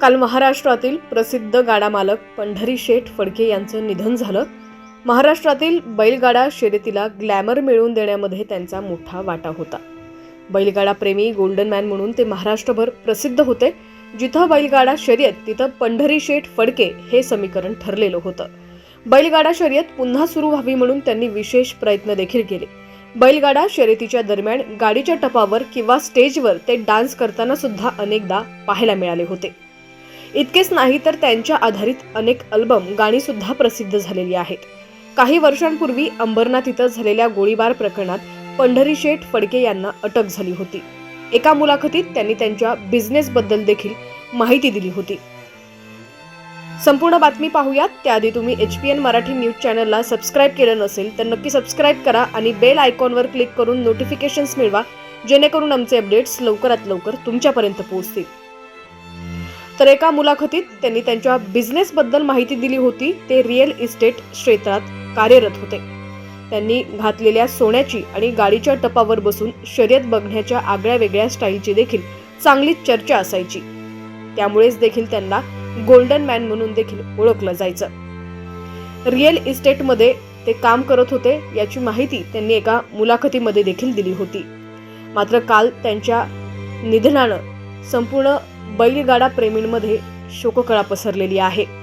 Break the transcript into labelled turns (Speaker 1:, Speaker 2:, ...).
Speaker 1: काल महाराष्ट्रातील प्रसिद्ध गाडा मालक पंढरी शेठ फडके यांचं निधन झालं. महाराष्ट्रातील बैलगाडा शर्यतीला ग्लॅमर मिळवून देण्यामध्ये त्यांचा मोठा वाटा होता. बैलगाडा प्रेमी गोल्डन मॅन म्हणून ते महाराष्ट्रभर प्रसिद्ध होते. जिथं बैलगाडा शर्यत तिथं पंढरी शेठ फडके हे समीकरण ठरलेलं होतं. बैलगाडा शर्यत पुन्हा सुरू व्हावी म्हणून त्यांनी विशेष प्रयत्न देखील केले. बैलगाडा शर्यतीच्या दरम्यान गाडीच्या टपावर किंवा स्टेजवर ते डान्स करताना सुद्धा अनेकदा पाहायला मिळाले होते. इतकेच नाही तर त्यांच्या आधारित अनेक अल्बम गाणीसुद्धा प्रसिद्ध झालेली आहेत. काही वर्षांपूर्वी अंबरनाथ इथं झालेल्या गोळीबार प्रकरणात पंढरी शेठ फडके यांना अटक झाली होती. एका मुलाखतीत त्यांनी त्यांच्या बिझनेसबद्दल देखील माहिती दिली होती. संपूर्ण बातमी पाहूयात. त्याआधी तुम्ही H P N Marathi news चॅनलला सबस्क्राईब केलं नसेल तर नक्की सबस्क्राईब करा आणि बेल आयकॉनवर क्लिक करून नोटिफिकेशन्स मिळवा जेणेकरून आमचे अपडेट्स लवकरात लवकर तुमच्यापर्यंत पोहोचतील. तर एका मुलाखतीत त्यांनी त्यांच्या बिझनेसबद्दल माहिती दिली होती. ते रिअल इस्टेट क्षेत्रात कार्यरत होते. त्यांनी घातलेल्या सोन्याची आणि गाडीच्या टपावर बसून शर्यत बघण्याच्या आगळ्या वेगळ्या स्टाईलची देखील चांगलीच चर्चा असायची. त्यामुळेच देखील त्यांना गोल्डन मॅन म्हणून देखील ओळखलं जायचं. रिअल इस्टेटमध्ये ते काम करत होते याची माहिती त्यांनी एका मुलाखतीमध्ये देखील दिली होती. मात्र काल त्यांच्या निधनानं संपूर्ण बैलगाडा प्रेमींमध्ये शोककळा पसरलेली आहे.